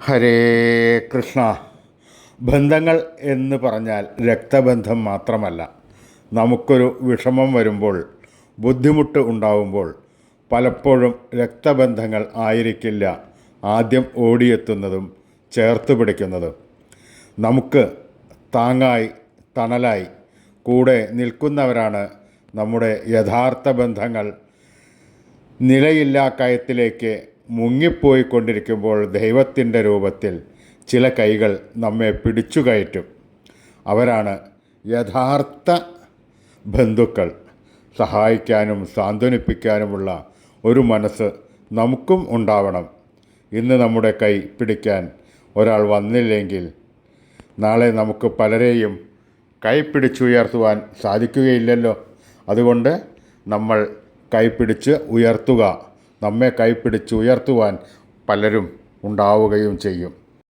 ഹരേ കൃഷ്ണ. ബന്ധങ്ങൾ എന്ന് പറഞ്ഞാൽ രക്തബന്ധം മാത്രമല്ല. നമുക്കൊരു വിഷമം വരുമ്പോൾ ബുദ്ധിമുട്ട് ഉണ്ടാവുമ്പോൾ പലപ്പോഴും രക്തബന്ധങ്ങൾ ആയിരിക്കില്ല ആദ്യം ഓടിയെത്തുന്നതും ചേർത്ത് പിടിക്കുന്നതും. നമുക്ക് താങ്ങായി തണലായി കൂടെ നിൽക്കുന്നവരാണ് നമ്മുടെ യഥാർത്ഥ ബന്ധങ്ങൾ നിലയില്ലാ കയത്തിലേക്ക് മുങ്ങിപ്പോയിക്കൊണ്ടിരിക്കുമ്പോൾ ദൈവത്തിന്റെ രൂപത്തിൽ ചില കൈകൾ നമ്മെ പിടിച്ചു കയറ്റും അവരാണ് യഥാർത്ഥ ബന്ധുക്കൾ. സഹായിക്കാനും സാന്ത്വനിപ്പിക്കാനുമുള്ള ഒരു മനസ്സ് നമുക്കും ഉണ്ടാവണം. ഇന്ന് നമ്മുടെ കൈ പിടിക്കാൻ ഒരാൾ വന്നില്ലെങ്കിൽ നാളെ നമുക്ക് പലരെയും കൈപ്പിടിച്ചുയർത്തുവാൻ സാധിക്കുകയില്ലല്ലോ. അതുകൊണ്ട് നമ്മൾ കൈപ്പിടിച്ച് ഉയർത്തുക. നമ്മെ കൈപ്പിടിച്ച് ഉയർത്തുവാൻ പലരും ഉണ്ടാവുകയും ചെയ്യും.